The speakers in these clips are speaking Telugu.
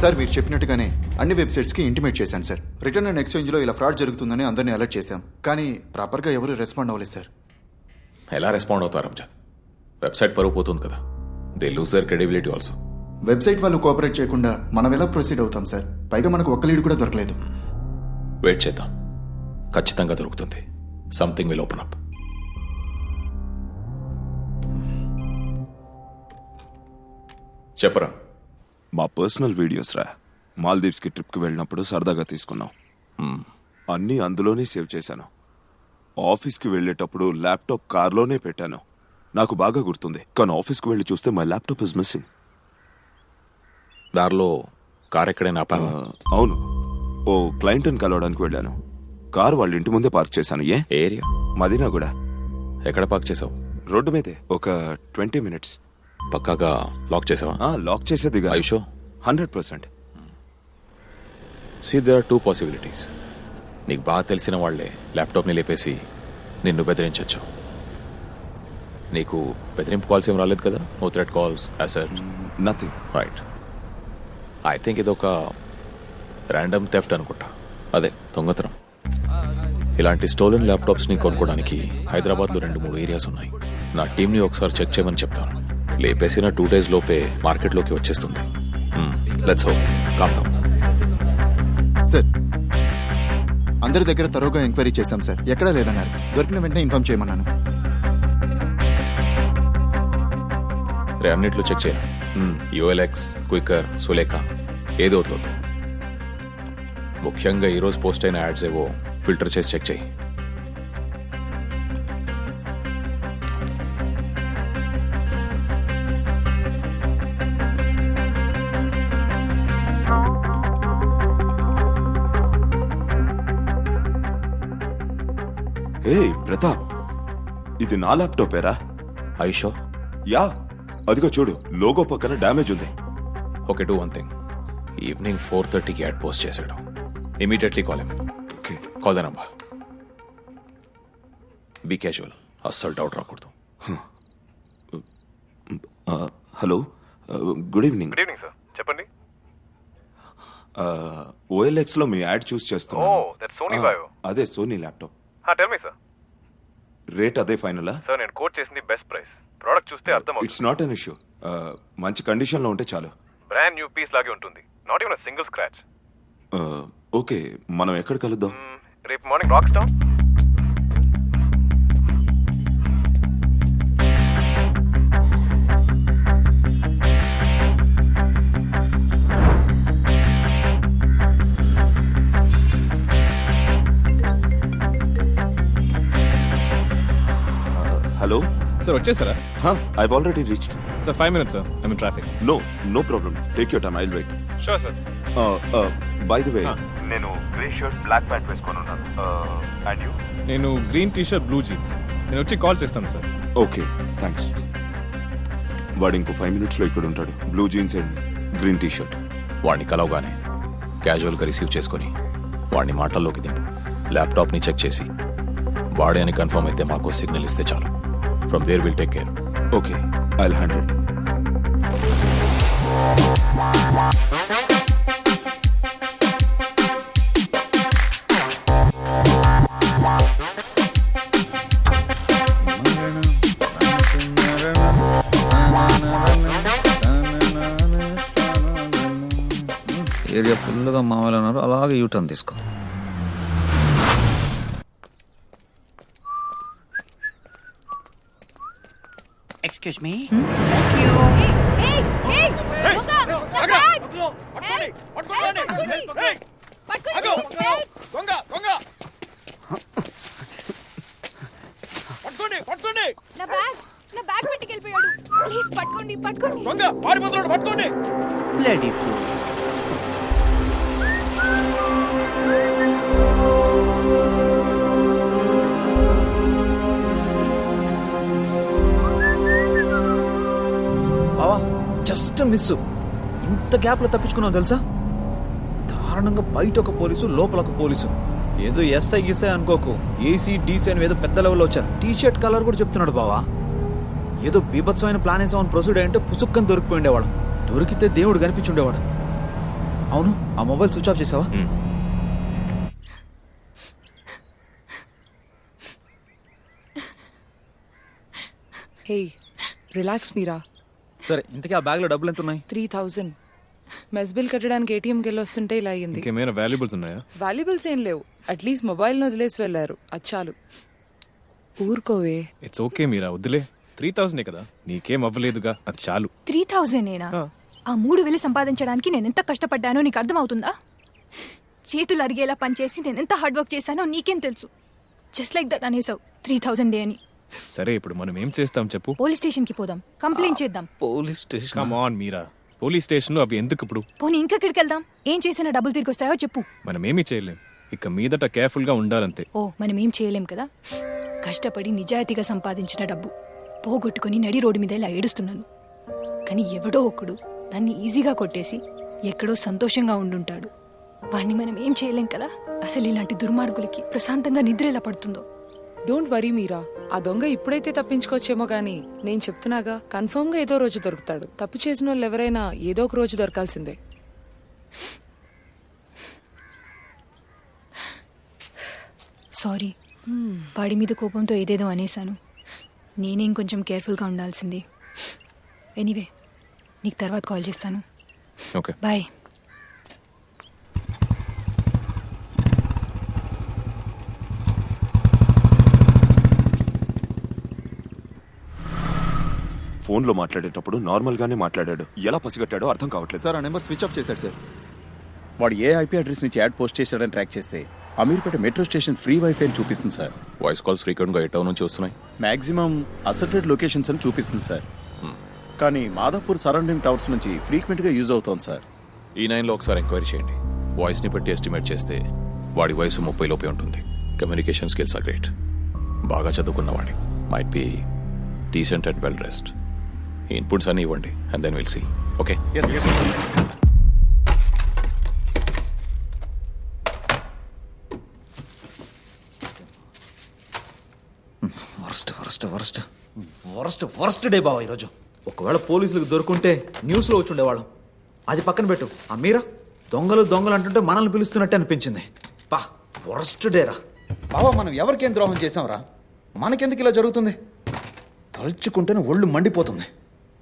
సార్ మీరు చెప్పినట్టుగానే అన్ని వెబ్సైట్స్కి ఇంటిమేట్ చేశాను సార్ రిటర్న్ అండ్ ఎక్స్చేంజ్లో ఇలా ఫ్రాడ్ జరుగుతుందని అందరినీ అలర్ట్ చేశాం కానీ ప్రాపర్గా ఎవరు రెస్పాండ్ అవ్వలేదు సార్ ఎలా రెస్పాండ్ అవుతారు అంజాద్ వెబ్సైట్ పరువు పోతుంది కదా they lose their credibility also website వాళ్ళు కోఆపరేట్ చేయకుండా మనం ఎలా ప్రొసీడ్ అవుతాం సార్ పైగా మనకు ఒక్క లీడ్ కూడా దొరకలేదు వెయిట్ చేద్దాం ఖచ్చితంగా దొరుకుతుంది సంథింగ్ విల్ ఓపెన్ అప్ చెప్పరా మా పర్సనల్ వీడియోస్ రా మాల్దీవ్స్కి ట్రిప్కి వెళ్ళినప్పుడు సరదాగా తీసుకున్నాం అన్నీ అందులోనే సేవ్ చేశాను ఆఫీస్కి వెళ్ళేటప్పుడు ల్యాప్టాప్ కార్లోనే పెట్టాను నాకు బాగా గుర్తుంది కానీ ఆఫీస్కి వెళ్ళి చూస్తే మై ల్యాప్టాప్ ఇస్ మిస్సింగ్ దారిలో కార్ ఎక్కడైనా అవును ఓ అని కలవడానికి వెళ్ళాను కార్ వాళ్ళ ఇంటి ముందే పార్క్ చేశాను ఏ ఏరియా మదీనా కూడా ఎక్కడ పార్క్ చేసావు రోడ్డు మీదే ఒక ట్వంటీ మినిట్స్ పక్కాగా లాక్ చేసావా లాక్ చేసేది IShow hundred percent see there are two possibilities నీకు బాగా తెలిసిన వాళ్లే ల్యాప్టాప్ని లేపేసి నిన్ను బెదిరించవచ్చు నీకు బెదిరింపు కాల్స్ ఏం రాలేదు కదా no threat calls asset nothing right I think ఇది ఒక ర్యాండమ్ థెఫ్ట్ అనుకుంటా అదే దొంగతనం ఇలాంటి స్టోలెన్ ల్యాప్టాప్స్ని కొనుక్కోవడానికి హైదరాబాద్లో రెండు మూడు ఏరియాస్ ఉన్నాయి నా టీంని ఒకసారి చెక్ చేయమని చెప్తాను లేపేసిన టూ డేస్ లోపే మార్కెట్లోకి వచ్చేస్తుంది లెట్స్ డౌన్ సార్ అందరి దగ్గర తరోగా ఎంక్వైరీ చేశాం సార్ ఎక్కడా లేదన్నారు దొరికిన వెంటనే ఇన్ఫామ్ చేయమన్నాను రే అన్నిట్లో చెక్ చేయను యుఎల్ఎక్స్ క్విక్కర్ సులేఖ ఏదో ముఖ్యంగా ఈరోజు పోస్ట్ అయిన యాడ్స్ ఏవో ఫిల్టర్ చేసి చెక్ చేయి ఏ ప్రతాప్ ఇది నా ల్యాప్టాప్ ఏరా ఐషో యా అదిగో చూడు లోగో పక్కన డ్యామేజ్ ఉంది okay do one thing evening four థర్టీకి యాడ్ పోస్ట్ చేశాడు immediately call okay call the be casual అస్సలు డౌట్ రాకూడదు hello good evening good evening sir చెప్పండి లో మీ యాడ్ చూస్ చేస్తాం అదే Sony laptop tell me sir rate అదే ఫైనలా సార్ నేను కోట్ చేసింది బెస్ట్ ప్రైస్ ప్రోడక్ట్ చూస్తే అర్థం ఇట్స్ నాట్ అన్ ఇష్యూ మంచి కండిషన్ లో ఉంటే చాలు బ్రాండ్ న్యూ పీస్ లాగే ఉంటుంది not even single scratch okay మనం ఎక్కడ కలుద్దాం hmm, రేపు morning Rocks Town hello sir వచ్చేసారా I already reached sir five minutes sir I'm traffic no no problem take your time I'll wait sure sir by the way నేను గ్రే షర్ట్ బ్లాక్ ప్యాంట్ వేసుకొని ఉన్నాను అండ్ uh, యూ నేను green T shirt blue jeans నేను వచ్చి కాల్ చేస్తాను సార్ ఓకే థ్యాంక్స్ వాడు ఇంకో ఫైవ్ మినిట్స్లో ఇక్కడ ఉంటాడు blue jeans and green T shirt వాడిని కలవగానే క్యాజువల్గా రిసీవ్ చేసుకొని వాడిని మాటల్లోకి దింపు ల్యాప్టాప్ని చెక్ చేసి వాడే అని కన్ఫర్మ్ అయితే మాకు సిగ్నల్ ఇస్తే చాలు from there will take care okay I handle it area ఫుల్గా మామూలు ఉన్నారు అలాగే యూటర్న్ తీసుకో ఎక్స్క్యూజ్ మీ నా బ్యాగ్ నా బ్యాగ్ పట్టుకెళ్ళిపోయాడు ప్లీజ్ పట్టుకోండి పట్టుకోండి పట్టుకోండి లేడీ ఫుల్ సిస్టమ్ మిస్ ఇంత గ్యాప్లో తప్పించుకున్నావు తెలుసా దారుణంగా బయట ఒక పోలీసు లోపల ఒక పోలీసు ఏదో ఎస్ఐ గిస్ఐ అనుకోకు ఏసీ డీసీ అని ఏదో పెద్ద లెవెల్లో వచ్చారు టీ షర్ట్ కలర్ కూడా చెప్తున్నాడు బావా ఏదో బీభత్సమైన ప్లాన్ వేసామని ప్రొసీడ్ అంటే పుసుక్కని దొరికిపోయిండేవాడు దొరికితే దేవుడు కనిపించుండేవాడు అవును ఆ మొబైల్ స్విచ్ ఆఫ్ చేసావా రిలాక్స్ మీరా సరే ఇంతకీ ఆ బ్యాగ్ లో డబ్బులు ఎంత ఉన్నాయి త్రీ థౌజండ్ మెస్ బిల్ కట్టడానికి ఏటీఎం కెళ్ళి వస్తుంటే ఇలా అయ్యింది ఇంకేమైనా వాల్యుబుల్స్ ఉన్నాయా వాల్యుబుల్స్ ఏం లేవు అట్లీస్ట్ మొబైల్ను వదిలేసి వెళ్ళారు అది చాలు ఊరుకోవే ఇట్స్ ఓకే మీరా వద్దులే త్రీ థౌసండ్ కదా నీకేం అవ్వలేదుగా అది చాలు త్రీ ఏనా ఆ మూడు వేలు సంపాదించడానికి నేను ఎంత కష్టపడ్డానో నీకు అర్థమవుతుందా చేతులు అరిగేలా పనిచేసి నేను ఎంత హార్డ్ వర్క్ చేశానో నీకేం తెలుసు జస్ట్ లైక్ దట్ అనేసావు త్రీ డే అని సరే ఇప్పుడు మనం ఏం చేస్తాం చెప్పు పోలీస్ స్టేషన్ కి పోదాం కంప్లైంట్ చేద్దాం police station come on Meera police స్టేషన్లో అవి ఎందుకు ఇప్పుడు పోనీ ఎక్కడికి వెళ్దాం ఏం చేసినా డబ్బులు తిరిగి వస్తాయో చెప్పు మనం ఏమీ చేయలేం ఇక మీదట కేర్ఫుల్గా ఉండాలంతే ఓ మనం ఏం చేయలేం కదా కష్టపడి నిజాయితీగా సంపాదించిన డబ్బు పోగొట్టుకుని నడి రోడ్డు మీద ఇలా ఏడుస్తున్నాను కానీ ఎవడో ఒకడు దాన్ని ఈజీగా కొట్టేసి ఎక్కడో సంతోషంగా ఉండుంటాడు వాణ్ణి మనం ఏం చేయలేం కదా అసలు ఇలాంటి దుర్మార్గులకి ప్రశాంతంగా నిద్ర ఎలా పడుతుందో డోంట్ వరీ మీరా ఆ దొంగ ఇప్పుడైతే తప్పించుకోవచ్చేమో గాని నేను చెప్తున్నాగా కన్ఫర్మ్ గా ఏదో రోజు దొరుకుతాడు తప్పు చేసిన వాళ్ళు ఎవరైనా ఏదో ఒక రోజు దొరకాల్సిందే సారీ వాడి మీద కోపంతో ఏదేదో అనేశాను నేనే ఇంకొంచెం కేర్ఫుల్గా ఉండాల్సింది ఎనీవే నీకు తర్వాత కాల్ చేస్తాను ఓకే బాయ్ ఫోన్లో మాట్లాడేటప్పుడు నార్మల్గానే మాట్లాడాడు ఎలా పసిగట్టాడో అర్థం కావట్లేదు సార్ ఆ నెంబర్ స్విచ్ ఆఫ్ చేశాడు సార్ వాడు ఏ ఐపీ అడ్రస్ నుంచి యాడ్ పోస్ట్ చేశాడని ట్రాక్ చేస్తే Ameerpet metro station free WiFi అని చూపిస్తుంది సార్ వాయిస్ కాల్స్ ఫ్రీక్వెంట్గా ఏ టౌన్ నుంచి వస్తున్నాయి మాక్సిమం అసెటెడ్ లొకేషన్స్ అని చూపిస్తుంది సార్ కానీ మాదాపూర్ సరౌండింగ్ టవర్స్ నుంచి ఫ్రీక్వెంట్గా యూజ్ అవుతుంది సార్ ఈ నైన్లో ఒకసారి ఎంక్వైరీ చేయండి వాయిస్ని బట్టి ఎస్టిమేట్ చేస్తే వాడి వయసు ముప్పై లోపే ఉంటుంది కమ్యూనికేషన్ స్కిల్స్ ఆర్ గ్రేట్ బాగా చదువుకున్నవాడి might be decent and well dressed inputs అన్నీ ఇవ్వండి and then will see okay worst worst worst worst worst day బావా ఈరోజు ఒకవేళ పోలీసులకు దొరుకుంటే న్యూస్లో వచ్చి ఉండేవాళ్ళం అది పక్కన పెట్టు ఆ మీరా దొంగలు దొంగలు అంటుంటే మనల్ని పిలుస్తున్నట్టు అనిపించింది పా వరస్ట్ డేరా బావా మనం ఎవరికేం ద్రోహం చేసాంరా మనకెందుకు ఇలా జరుగుతుంది తలుచుకుంటేనే ఒళ్ళు మండిపోతుంది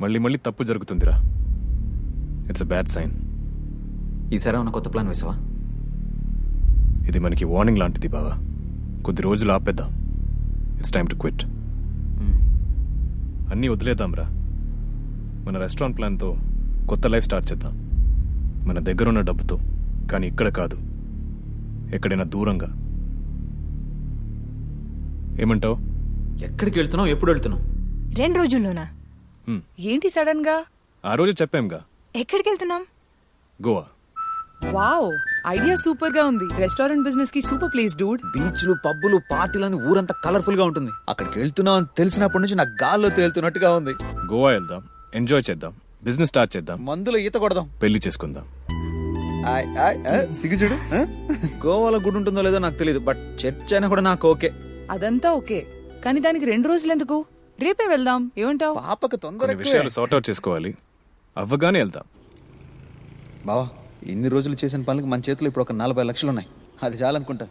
మళ్ళీ మళ్ళీ తప్పు జరుగుతుందిరా ఇట్స్ అ బ్యాడ్ సైన్ ఈసారి ఉన్న కొత్త ప్లాన్ వేసావా ఇది మనకి వార్నింగ్ లాంటిది బావా కొద్ది రోజులు ఆపేద్దాం ఇట్స్ టైం టు క్విట్ అన్నీ వదిలేద్దాంరా మన రెస్టారెంట్ ప్లాన్తో కొత్త లైఫ్ స్టార్ట్ చేద్దాం మన దగ్గర ఉన్న డబ్బుతో కానీ ఇక్కడ కాదు ఎక్కడైనా దూరంగా ఏమంటావు ఎక్కడికి వెళ్తున్నావు ఎప్పుడు వెళ్తున్నావు రెండు రోజుల్లోనా ఏంటి సడన్ గా ఆ రోజు చెప్పాంగా ఎక్కడికి వెళ్తున్నాం గోవా వావ్ ఐడియా సూపర్ గా ఉంది రెస్టారెంట్ బిజినెస్ కి సూపర్ ప్లేస్ డూడ్ బీచ్లు పబ్బులు అని ఊరంతా కలర్ఫుల్ గా ఉంటుంది అక్కడికి వెళ్తున్నాం అని తెలిసినప్పటి నుంచి నాకు గాల్లో తేలుతున్నట్టుగా ఉంది గోవా వెళ్దాం ఎంజాయ్ చేద్దాం బిజినెస్ స్టార్ట్ చేద్దాం మందులో ఈత కొడదాం పెళ్లి చేసుకుందాం ఆయ్, ఆయ్, ఆ, గోవాలో గుడి ఉంటుందో లేదో నాకు తెలియదు బట్ చర్చ్ అయినా కూడా నాకు ఓకే అదంతా ఓకే కానీ దానికి రెండు రోజులు ఎందుకు రేపే వెళ్దాం ఏమంటావు పాపకు తొందర విషయాలు సార్ట్ అవుట్ చేసుకోవాలి అవ్వగానే వెళ్దాం బావా ఇన్ని రోజులు చేసిన పనులకు మన చేతిలో ఇప్పుడు ఒక నలభై లక్షలు ఉన్నాయి అది చాలనుకుంటా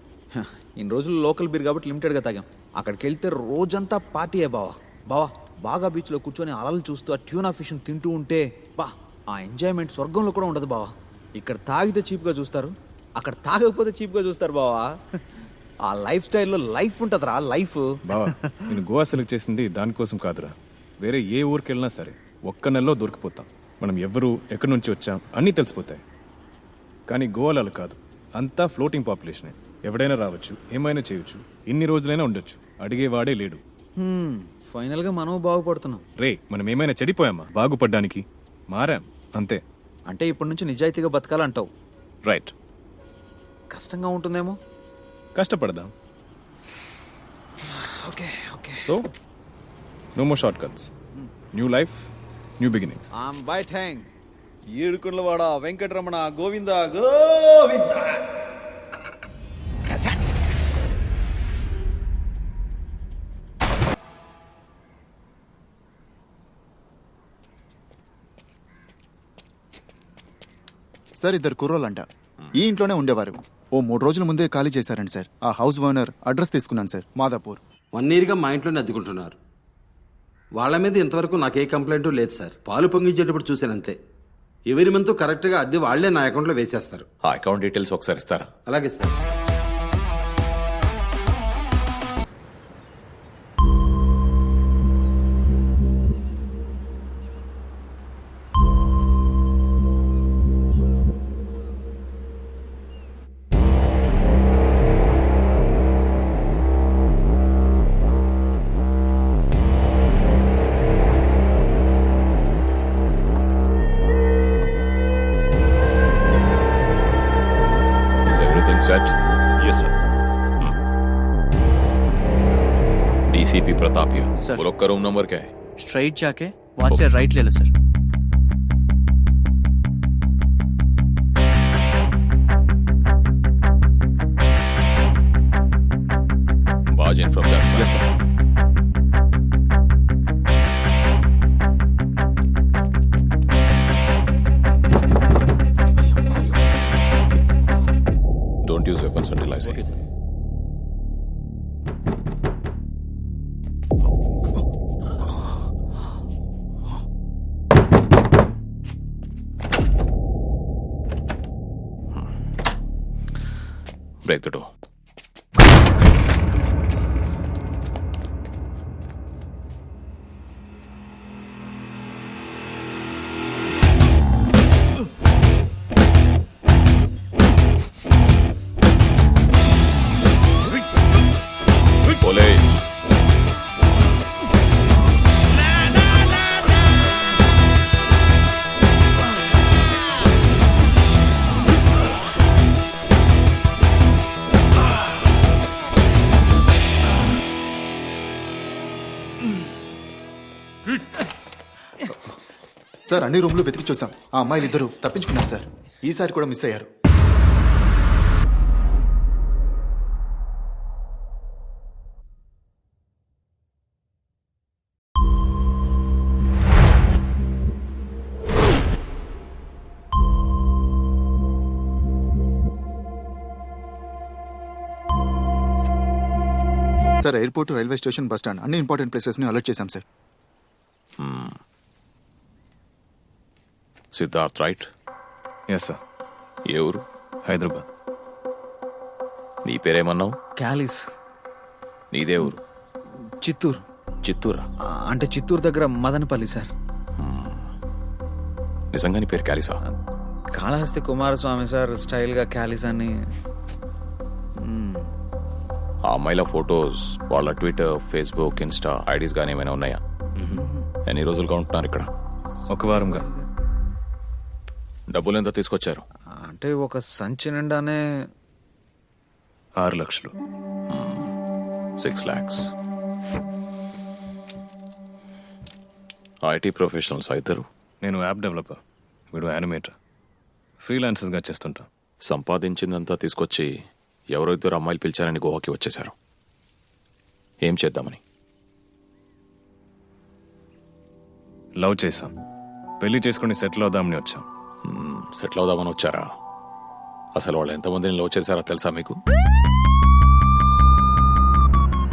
ఇన్ని రోజులు లోకల్ బీర్ కాబట్టి లిమిటెడ్గా తాగాం అక్కడికి వెళ్తే రోజంతా పార్టీయే బావా బావా బాగా బీచ్లో కూర్చొని అలలు చూస్తూ ఆ ట్యూనా ఫిష్ని తింటూ ఉంటే బా ఆ ఎంజాయ్మెంట్ స్వర్గంలో కూడా ఉండదు బావా ఇక్కడ తాగితే చీప్గా చూస్తారు అక్కడ తాగకపోతే చీప్గా చూస్తారు బావా ఆ లైఫ్ స్టైల్లో లైఫ్ ఉంటుందిరా లైఫ్ బావా నేను గోవా సెలెక్ట్ చేసింది దానికోసం కాదురా వేరే ఏ ఊరికి వెళ్ళినా సరే ఒక్క నెలలో దొరికిపోతాం మనం ఎవరు ఎక్కడి నుంచి వచ్చాం అన్నీ తెలిసిపోతాయి కానీ గోవాలో కాదు అంతా ఫ్లోటింగ్ పాపులేషనే ఎవడైనా రావచ్చు ఏమైనా చేయొచ్చు ఎన్ని రోజులైనా ఉండొచ్చు అడిగేవాడే లేడు ఫైనల్గా మనం బాగుపడుతున్నాం రే మనం ఏమైనా చెడిపోయామా బాగుపడ్డానికి మారాం అంతే అంటే ఇప్పటి నుంచి నిజాయితీగా బతకాలంటావు రైట్ కష్టంగా ఉంటుందేమో కష్టపడదాం okay okay so no more short cuts new life new beginnings um bye thank ఏడుకుండ్లవాడ Venkataramana Govinda Govinda sir ఇద్దరు కుర్రోలంట ఈ ఇంట్లోనే ఉండేవారు ఓ మూడు రోజుల ముందే ఖాళీ చేశారండి సార్ ఆ హౌస్ ఓనర్ అడ్రస్ తీసుకున్నాను సార్ మాదాపూర్ వన్ ఇయర్గా మా ఇంట్లోనే అద్దుకుంటున్నారు వాళ్ళ మీద ఇంతవరకు నాకే కంప్లైంట్ లేదు సార్ పాలు పొంగించేటప్పుడు చూశాను అంతే ఎవరి మంత్ కరెక్ట్గా అద్దె వాళ్లే నా అకౌంట్లో వేసేస్తారు ఆ అకౌంట్ డీటెయిల్స్ ఒకసారి ఇస్తారా అలాగే sir Set yes sir DCP Pratap ये सर। ब्लॉक का रूम नंबर क्या है स्ट्राइट जाके वहां से राइट ले लो सर बाज in from that yes sir blessing break the door sir అన్ని రూమ్లు వెతికి చూసాం ఆ అమ్మాయిలు ఇద్దరు తప్పించుకున్నారు సార్ ఈసారి కూడా మిస్ అయ్యారు sir airport railway station bus stand అన్ని ఇంపార్టెంట్ ప్లేసెస్ని అలర్ట్ చేశాం sir Siddharth right yes sir ఏ ఊరు హైదరాబాద్ నీ పేరేమన్నావు క్యాలిస్ నీదే ఊరు చిత్తూరు చిత్తూరా అంటే చిత్తూరు దగ్గర మదనపల్లి సార్ నిజంగా నీ పేరు క్యాలిసా కాళహస్తి కుమారస్వామి సార్ స్టైల్గా క్యాలిస్ అని ఆ అమ్మాయిల ఫొటోస్ వాళ్ళ ట్విట్టర్ ఫేస్బుక్ ఇన్స్టా ఐడీస్ కానీ ఏమైనా ఉన్నాయా ఎన్ని రోజులుగా ఉంటున్నారు ఇక్కడ ఒక వారంగా డబ్బులు ఎంత తీసుకొచ్చారు అంటే ఒక సంచి నిండానే ఆరు లక్షలు సిక్స్ ల్యాక్స్ ఐటీ ప్రొఫెషనల్స్ అవుతారు నేను యాప్ డెవలపర్ వీడు యానిమేటర్ ఫ్రీలాన్సర్గా చేస్తుంటా సంపాదించిందంతా తీసుకొచ్చి ఎవరో ఇద్దరు అమ్మాయిలు పిలిచారని గోవాకి వచ్చేశారు ఏం చేద్దామని లవ్ చేశాం పెళ్లి చేసుకుని సెటిల్ అవుదామని వచ్చాం సెటిల్ అవుదామని వచ్చారా అసలు వాళ్ళు ఎంతమందిని లవ్ చేశారా తెలుసా మీకు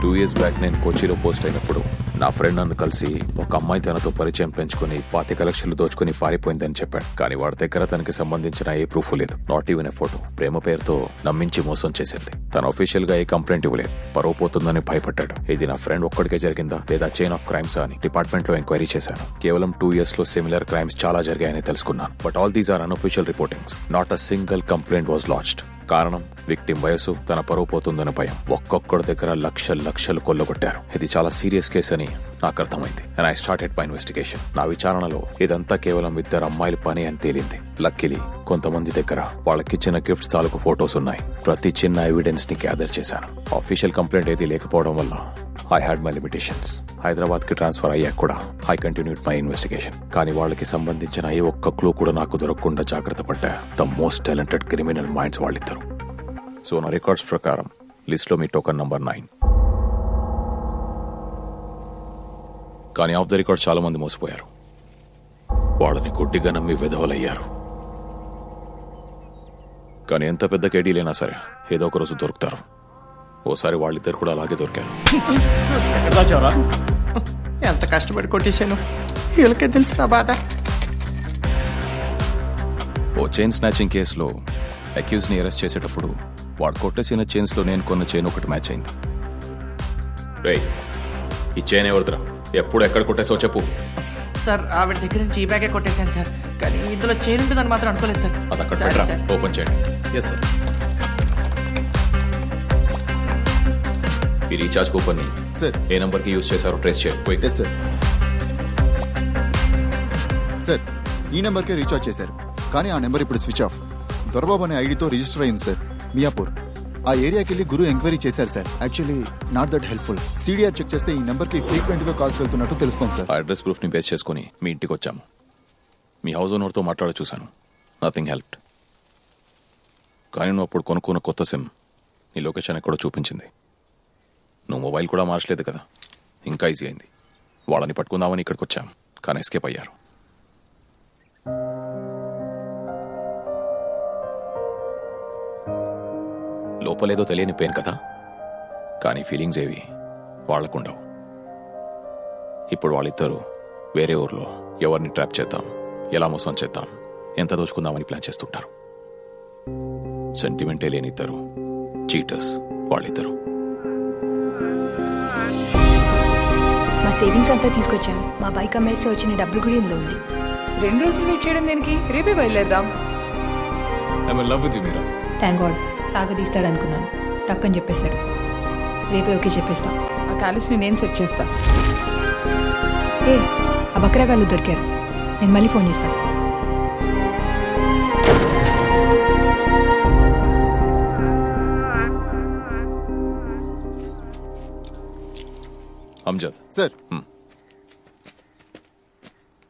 టూ ఇయర్స్ బ్యాక్ నేను కోచిలో పోస్ట్ అయినప్పుడు నా ఫ్రెండ్ నన్ను కలిసి ఒక అమ్మాయి తనతో పరిచయం పెంచుకుని పాతిక లక్షలు దోచుకుని పారిపోయిందని చెప్పాడు కానీ వాడి దగ్గర తనకి సంబంధించిన ఏ ప్రూఫ్ లేదు నాట్ ఈవెన్ ఏ ఫోటో ప్రేమ పేరుతో నమ్మించి మోసం చేసింది తన అఫీషియల్ గా ఏ కంప్లైంట్ ఇవ్వలేదు పరోపోతుందని భయపడ్డాడు ఇది నా ఫ్రెండ్ ఒక్కడికే జరిగిందా లేదా చైన్ ఆఫ్ క్రైమ్స్ అని డిపార్ట్మెంట్ లో ఎంక్వైరీ చేశాను కేవలం టూ ఇయర్స్ లో సిమిలర్ క్రైమ్స్ చాలా జరిగాయని తెలుసుకున్నాను but all these are unofficial reportings not a single complaint was lodged కారణం విక్టిం వయసు తన పరువు భయం ఒక్కొక్కడి దగ్గర లక్ష లక్షలు కొల్లగొట్టారు ఇది చాలా సీరియస్ కేసు అని నాకు అర్థమైంది and I started my investigation నా విచారణలో ఇదంతా కేవలం ఇద్దరు అమ్మాయిల పని అని తేలింది లక్కిలీ కొంతమంది దగ్గర వాళ్ళకిచ్చిన గిఫ్ట్స్ తాలూకు ఫొటోస్ ఉన్నాయి ప్రతి చిన్న ఎవిడెన్స్ ని గ్యాదర్ చేశాను ఆఫీషియల్ కంప్లైంట్ ఏది లేకపోవడం వల్ల ఐ హ్యాడ్ మై లిమిటేషన్స్ హైదరాబాద్కి ట్రాన్స్ఫర్ అయ్యాక కూడా ఐ కంటిన్యూడ్ మై ఇన్వెస్టిగేషన్ కానీ వాళ్ళకి సంబంధించిన ఏ ఒక్క క్లూ కూడా నాకు దొరకకుండా జాగ్రత్త పడ్డా the most talented criminal minds వాళ్ళిద్దరు సో నా రికార్డ్స్ ప్రకారం లిస్ట్లో మీ టోకన్ నంబర్ నైన్ కానీ ఆఫ్ ద రికార్డ్స్ చాలా మంది మోసపోయారు వాళ్ళని గుడ్డిగా నమ్మి విధవలయ్యారు కానీ ఎంత పెద్ద కేడీలైనా సరే ఏదో ఒక రోజు దొరుకుతారు ఓసారి వాళ్ళిద్దరు కూడా అలాగే దొరికారు ఎంత కష్టపడి కొట్టేశాను వీళ్ళకే తెలుసు నా బాధ ఓ చైన్ స్నాచింగ్ కేసులో అక్యూజ్ని అరెస్ట్ చేసేటప్పుడు వాడు కొట్టేసిన చైన్స్లో నేను కొన్న చైన్ ఒకటి మ్యాచ్ అయింది రే ఈ చైన్ ఎవరిదిరా ఎప్పుడు ఎక్కడ కొట్టేసో చెప్పు సార్ ఆవిడ దగ్గర నుంచి ఈ బ్యాగే కొట్టేశాను సార్ కానీ ఇందులో చైన్ ఉంటుందని మాత్రం అనుకోలేదు సార్ అది అక్కడ సార్ ఓపెన్ చేయండి ఎస్ సార్ ఈ రీఛార్జ్ కూపన్ ని సార్ ఏ నంబర్ కి యూస్ చేశారో ట్రేస్ చేయండి సార్ సార్ ఈ నెంబర్కే రీఛార్జ్ చేశారు కానీ ఆ నెంబర్ ఇప్పుడు స్విచ్ ఆఫ్ దొరబాబు అనే ఐడితో రిజిస్టర్ అయింది సార్ మియాపూర్ ఆ ఏరియాకి వెళ్ళి గురువు ఎంక్వైరీ చేశారు sir actually not that helpful CDR check చేస్తే ఈ నెంబర్కి ఫ్రీక్వెంట్గా కాల్స్ వెళ్తున్నట్టు తెలుస్తుంది సార్ అడ్రస్ ప్రూఫ్ని బేస్ చేసుకుని మీ ఇంటికి వచ్చాము మీ హౌస్ ఓనర్తో మాట్లాడ చూశాను నథింగ్ హెల్ప్డ్ కానీ నువ్వు అప్పుడు కొనుక్కున్న కొత్త సిమ్ నీ లొకేషన్ ఎక్కడో చూపించింది నువ్వు మొబైల్ కూడా మార్చలేదు కదా ఇంకా ఈజీ అయింది వాళ్ళని పట్టుకుందామని ఇక్కడికి వచ్చాం కానీ ఎస్కేప్ అయ్యారు లోపలేదో తెలియని పేరు కదా కానీ ఫీలింగ్స్ ఏవి వాళ్ళకుండవు ఇప్పుడు వాళ్ళిద్దరూ వేరే ఊర్లో ఎవరిని ట్రాప్ చేద్దాం ఎలా మోసం చేద్దాం ఎంత దోచుకుందామని ప్లాన్ చేస్తుంటారు సెంటిమెంటే లేని ఇద్దరు చీటర్స్ వాళ్ళిద్దరూ సేవింగ్స్ అంతా తీసుకొచ్చాను మా బైక్ అమ్మేస్తే వచ్చిన డబ్బులు కూడా ఇందులో ఉంది రెండు రోజులు వెయిట్ చేయడం దీనికి రేపే బయలుదేరదాం I'm love with you Meera thank God సాగదీస్తాడు అనుకున్నాను టక్కని చెప్పేశాడు రేపే ఓకే చెప్పేస్తాం ఆ కాలేజ్ని నేను సెట్ చేస్తా ఏ ఆ బక్రాగాళ్ళు దొరికారు నేను మళ్ళీ ఫోన్ చేస్తాను అంజద్ సార్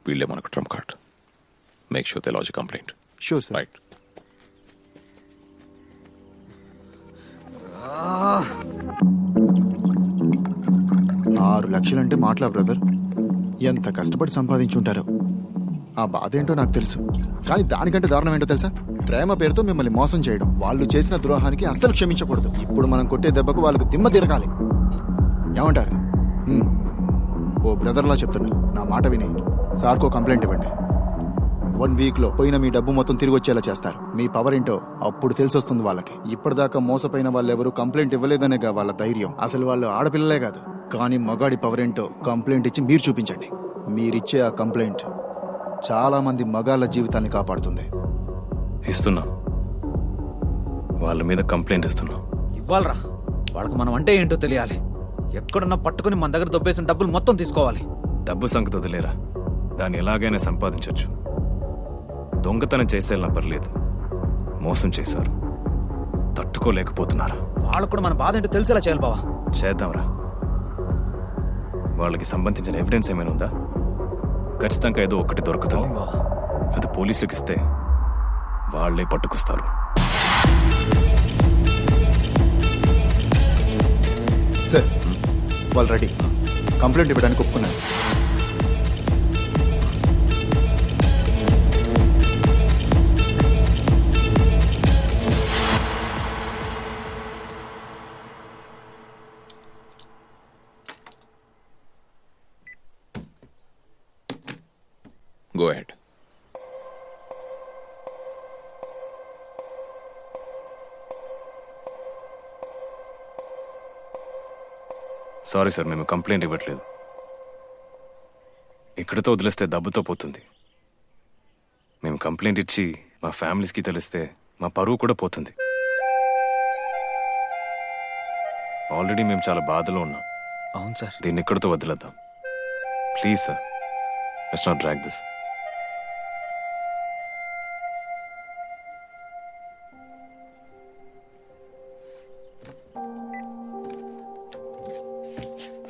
వీళ్ళే మనకు trump card make sure they logic complaint sure sir right ఆరు లక్షలంటే మాట్లా బ్రదర్ ఎంత కష్టపడి సంపాదించుంటారో ఆ బాధ ఏంటో నాకు తెలుసు కానీ దానికంటే దారుణం ఏంటో తెలుసా ప్రేమ పేరుతో మిమ్మల్ని మోసం చేయడం వాళ్ళు చేసిన ద్రోహానికి అస్సలు క్షమించకూడదు ఇప్పుడు మనం కొట్టే దెబ్బకు వాళ్ళకు దిమ్మ తిరగాలి ఏమంటారు ఓ బ్రదర్లా చెప్తున్నా నా మాట విని సార్కో కంప్లైంట్ ఇవ్వండి వన్ వీక్లో పోయిన మీ డబ్బు మొత్తం తిరిగి వచ్చేలా చేస్తారు మీ పవర్ ఏంటో అప్పుడు తెలిసొస్తుంది వాళ్ళకి ఇప్పటిదాకా మోసపోయిన వాళ్ళు ఎవరు కంప్లైంట్ ఇవ్వలేదనేగా వాళ్ళ ధైర్యం అసలు వాళ్ళు ఆడపిల్లలే కాదు కానీ మగాడి పవర్ ఏంటో కంప్లైంట్ ఇచ్చి మీరు చూపించండి మీరిచ్చే ఆ కంప్లైంట్ చాలామంది మగాళ్ళ జీవితాన్ని కాపాడుతుంది ఇస్తున్నా వాళ్ళ మీద కంప్లైంట్ ఇస్తున్నా ఇవ్వాలరా వాళ్ళకి మనం అంటే ఏంటో తెలియాలి ఎక్కడున్నా పట్టుకుని మన దగ్గర దొబ్బేసిన డబ్బులు మొత్తం తీసుకోవాలి డబ్బు సంగతి వదిలేరా దాన్ని ఎలాగైనా సంపాదించవచ్చు దొంగతనం చేసేలా పర్లేదు మోసం చేశారు తట్టుకోలేకపోతున్నారా వాళ్ళకు కూడా మన బాధ ఏంటో తెలిసేలా చేయాలి బావా చేద్దాంరా వాళ్ళకి సంబంధించిన ఎవిడెన్స్ ఏమైనా ఉందా ఖచ్చితంగా ఏదో ఒకటి దొరుకుతుంది అది పోలీసులకు ఇస్తే వాళ్లే పట్టుకొస్తారు సార్ వాళ్ళు రెడీ కంప్లైంట్ ఇవ్వడానికి ఒప్పుకున్నాను సారీ సార్ మేము కంప్లైంట్ ఇవ్వట్లేదు ఇక్కడతో వదిలేస్తే దెబ్బతో పోతుంది మేము కంప్లైంట్ ఇచ్చి మా ఫ్యామిలీస్కి తెలిస్తే మా పరువు కూడా పోతుంది ఆల్రెడీ మేము చాలా బాధలో ఉన్నాం అవును సార్ దీన్ని ఇక్కడతో వదిలేద్దాం please sir let's not drag this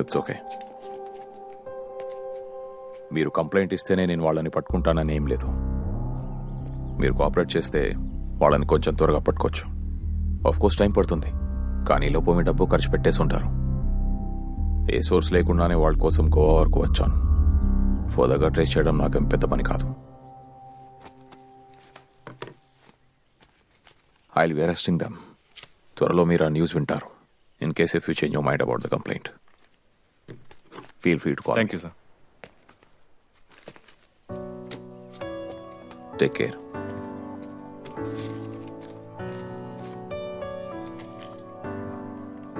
it's okay మీరు కంప్లైంట్ ఇస్తేనే నేను వాళ్ళని పట్టుకుంటానని ఏం లేదు మీరు కోఆపరేట్ చేస్తే వాళ్ళని కొంచెం త్వరగా పట్టుకోవచ్చు కోర్స్ టైం పడుతుంది కానీ లోపు మీ డబ్బు ఖర్చు పెట్టేసి ఉంటారు ఏ సోర్స్ లేకుండానే వాళ్ళ కోసం గోవా వరకు వచ్చాను ఫోదగా ట్రేస్ చేయడం నాకేం పెద్ద పని కాదు ఐ విల్ బి దమ్ త్వరలో మీరు ఆ న్యూస్ వింటారు in case if you change you mind about the complaint feel free to call. Thank you, sir. Take care.